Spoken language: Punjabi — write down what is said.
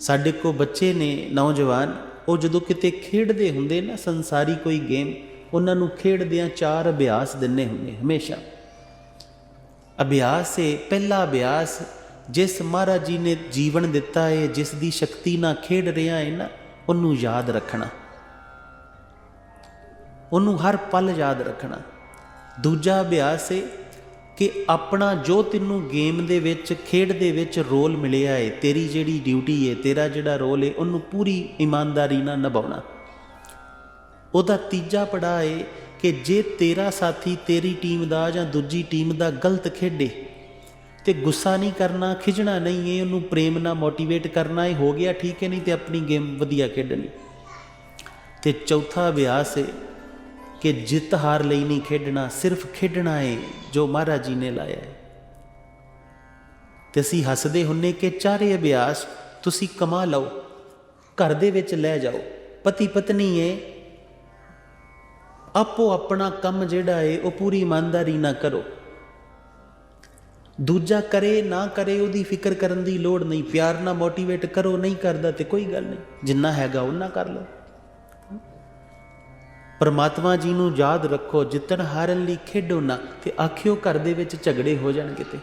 ਸਾਡੇ ਕੋ ਬੱਚੇ ਨੇ ਨੌਜਵਾਨ, ਉਹ ਜਦੋਂ ਕਿਤੇ ਖੇਡਦੇ ਹੁੰਦੇ ਨਾ, ਸੰਸਾਰੀ ਕੋਈ ਗੇਮ, ਉਹਨਾਂ ਨੂੰ ਖੇਡਦਿਆਂ ਚਾਰ ਅਭਿਆਸ ਦਿੰਨੇ ਹੁੰਦੇ ਹਮੇਸ਼ਾ। ਅਭਿਆਸ ਹੈ ਪਹਿਲਾ ਅਭਿਆਸ, ਜਿਸ ਮਹਾਰਾਜ ਜੀ ਨੇ ਜੀਵਨ ਦਿੱਤਾ ਹੈ ਜਿਸ ਦੀ ਸ਼ਕਤੀ ਨਾਲ ਖੇਡ ਰਿਹਾ ਹੈ ਨਾ, ਉਹਨੂੰ ਯਾਦ ਰੱਖਣਾ। ਉਹਨੂੰ ਹਰ ਪਲ ਯਾਦ ਰੱਖਣਾ। ਦੂਜਾ ਅਭਿਆਸ ਹੈ ਕਿ ਆਪਣਾ ਜੋ ਤੈਨੂੰ ਗੇਮ ਦੇ ਵਿੱਚ, ਖੇਡ ਦੇ ਵਿੱਚ ਰੋਲ ਮਿਲਿਆ ਹੈ ਤੇਰੀ ਜਿਹੜੀ ਡਿਊਟੀ ਹੈ ਤੇਰਾ ਜਿਹੜਾ ਰੋਲ ਹੈ ਉਹਨੂੰ ਪੂਰੀ ਇਮਾਨਦਾਰੀ ਨਾਲ ਨਿਭਾਉਣਾ। ਉਹਦਾ ਤੀਜਾ ਪੜਾਅ ਏ ਕਿ ਜੇ ਤੇਰਾ ਸਾਥੀ ਤੇਰੀ ਟੀਮ ਦਾ ਜਾਂ ਦੂਜੀ ਟੀਮ ਦਾ ਗਲਤ ਖੇਡੇ ਤੇ ਗੁੱਸਾ ਨਹੀਂ ਕਰਨਾ ਖਿਜਣਾ ਨਹੀਂ ਹੈ ਉਹਨੂੰ ਪ੍ਰੇਮ ਨਾਲ ਮੋਟੀਵੇਟ ਕਰਨਾ ਹੈ ਹੋ ਗਿਆ ਠੀਕ ਹੈ ਨਹੀਂ ਤੇ ਆਪਣੀ ਗੇਮ ਵਧੀਆ ਖੇਡਣੀ। ਤੇ ਚੌਥਾ ਅਭਿਆਸ ਏ ਕਿ ਜਿੱਤ ਹਾਰ ਲਈ ਨਹੀਂ ਖੇਡਣਾ, ਸਿਰਫ ਖੇਡਣਾ ਹੈ ਜੋ ਮਹਾਰਾਜ ਜੀ ਨੇ ਲਾਇਆ ਹੈ ਤੇ ਅਸੀਂ ਹੱਸਦੇ ਹੁੰਨੇ ਕਿ ਚਾਰੇ ਅਭਿਆਸ ਤੁਸੀਂ ਕਮਾ ਲਓ, ਘਰ ਦੇ ਵਿੱਚ ਲੈ ਜਾਓ, ਪਤੀ ਪਤਨੀ ਹੈ ਆਪੋ ਆਪਣਾ ਕੰਮ ਜਿਹੜਾ ਹੈ ਉਹ ਪੂਰੀ ਇਮਾਨਦਾਰੀ ਨਾਲ ਕਰੋ। ਦੂਜਾ ਕਰੇ, ਨਾ ਕਰੇ, ਉਹਦੀ ਫਿਕਰ ਕਰਨ ਦੀ ਲੋੜ ਨਹੀਂ। ਪਿਆਰ ਨਾਲ ਮੋਟੀਵੇਟ ਕਰੋ, ਨਹੀਂ ਕਰਦਾ ਤੇ ਕੋਈ ਗੱਲ ਨਹੀਂ। ਜਿੰਨਾ ਹੈਗਾ ਉਹਨਾਂ ਕਰ ਲਓ। ਪਰਮਾਤਮਾ ਜੀ ਨੂੰ ਯਾਦ ਰੱਖੋ, ਜਿੱਤਣ ਹਾਰਨ ਲਈ ਖੇਡੋ ਨਾ, ਤੇ ਆਖਿਓ ਘਰ ਦੇ ਵਿੱਚ ਝਗੜੇ ਹੋ ਜਾਣ ਕਿਤੇ।